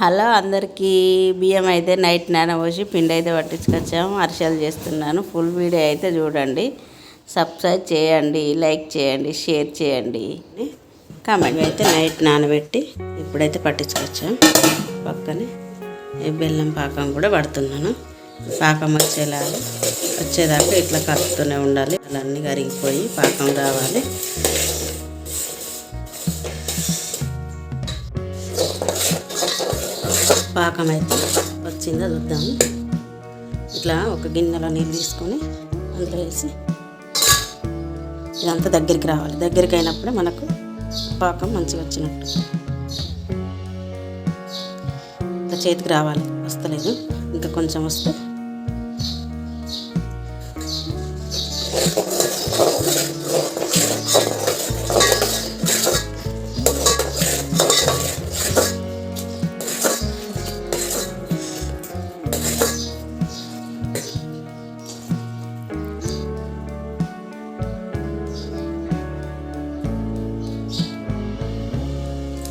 Hello అందరికీ బియ్యం అయితే నైట్ నానబోసి పిండి అయితే పట్టించుకొచ్చాము. అరిసెలు చేస్తున్నాను. ఫుల్ వీడియో అయితే చూడండి. సబ్స్క్రైబ్ చేయండి లైక్ చేయండి షేర్ చేయండి. కామెంట్ అయితే నైట్ నానబెట్టి ఇప్పుడైతే పట్టించుకొచ్చాం. పక్కనే ఈ బెల్లం పాకం కూడా పడుతున్నాను. పాకం వచ్చేలాగా వచ్చేదాకా ఇట్లా కలుపుతూనే ఉండాలి. అన్నీ కరిగిపోయి పాకం రావాలి. పాకం అయితే వచ్చిందో చూద్దాము ఇట్లా ఒక గిన్నెలో నీళ్ళు తీసుకొని అందులో వేసి ఇదంతా దగ్గరికి రావాలి. దగ్గరికి అయినప్పుడే మనకు పాకం మంచిగా వచ్చినట్టు. ఇట్లా చేతికి రావాలి. వస్తలేదు. ఇంకా కొంచెం వస్తే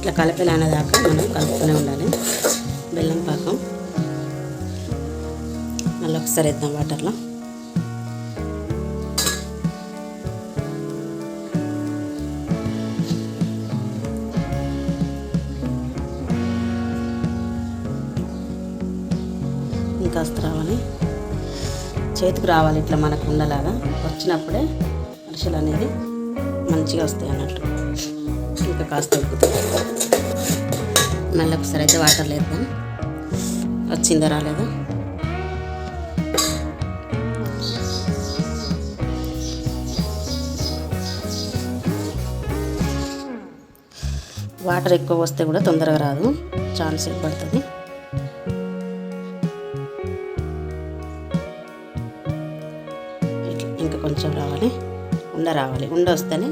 ఇట్లా కలిపేలానేదాకా మనం కలుపుతూనే ఉండాలి. బెల్లం పాకం. మళ్ళీ ఒకసారి వేద్దాం వాటర్లో. ఇంకాస్త రావాలి. చేతికి రావాలి ఇట్లా మనకు ఉండలాగా. వచ్చినప్పుడే అరిసెలు అనేది మంచిగా వస్తాయి అన్నట్టు ఇంకా కాస్త ఉడుకుతాయి. మళ్ళీ ఒకసారి అయితే వాటర్ లేద్దాం. వచ్చిందో రాలేదు? వాటర్ ఎక్కువ వస్తే కూడా తొందరగా రాదు. చాలా సేపు పడుతుంది ఇంకా కొంచెం రావాలి. ఉండ రావాలి ఉండ వస్తేనే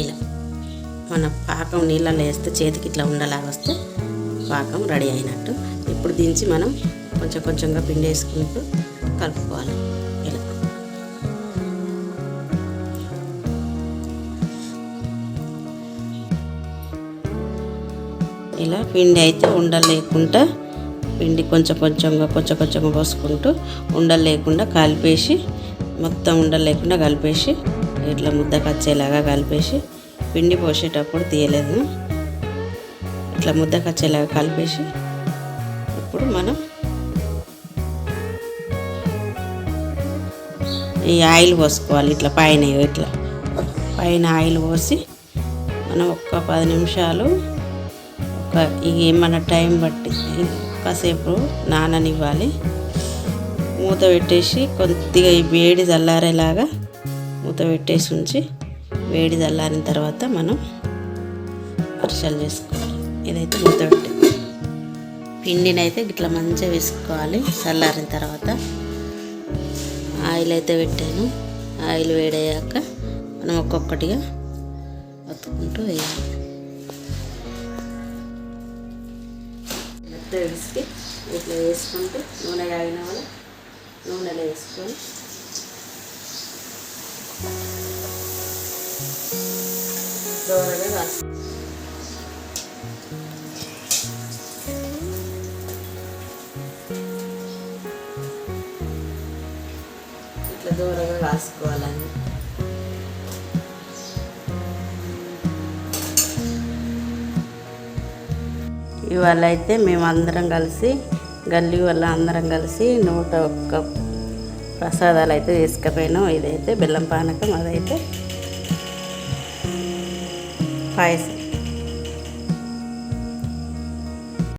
ఇలా. మన పాకం నీళ్ళలో వేస్తే చేతికి ఇట్లా ఉండలాగా వస్తే పాకం రెడీ అయినట్టు. ఇప్పుడు దించి మనం కొంచెం కొంచెంగా పిండి వేసుకుంటూ కలుపుకోవాలి. ఇలా పిండి అయితే ఉండలు లేకుండా పిండి కొంచెం కొంచెంగా కొంచెం కొంచెంగా పోసుకుంటూ ఉండలు లేకుండా కలిపేసి మొత్తం ఉండలు లేకుండా కలిపేసి ఇట్లా ముద్ద కచ్చేలాగా కలిపేసి పిండి పోసేటప్పుడు తీయలేదు. ఇట్లా ముద్ద కచ్చేలాగా కలిపేసి ఇప్పుడు మనం ఈ ఆయిల్ పోసుకోవాలి. ఇట్లా పైన ఇట్లా. పైన ఆయిల్ పోసి మనం ఒక్క పది నిమిషాలు ఒక మన టైం బట్టి కాసేపు నాననివ్వాలి. మూత పెట్టేసి కొద్దిగా ఈ వేడి చల్లారేలాగా మూత పెట్టేసి ఉంచి వేడి చల్లారిన తర్వాత మనం అరిసెలు చేసుకోవాలి. ఇదైతే మూత పెట్టి పిండిని అయితే ఇట్లా మంచిగా వేసుకోవాలి. చల్లారిన తర్వాత ఆయిల్ అయితే పెట్టాను. ఆయిల్ వేడయ్యాక మనం ఒక్కొక్కటిగా ఒత్తుకుంటూ వేయాలి. మెత్త విసికి ఇట్లా వేసుకుంటూ నూనె కాగిన వల్ల నూనెలో వేసుకొని. దోరగా కాసు. ఇట్లా దూరంగా కాసుకోవాలండి ఇవాళ అయితే మేము అందరం కలిసి గల్లీ వల్ల అందరం కలిసి నూట ఒక్క ప్రసాదాలు అయితే తీసుకుపోయినాం. ఇదైతే బెల్లం పానకం అదైతే పాయసం.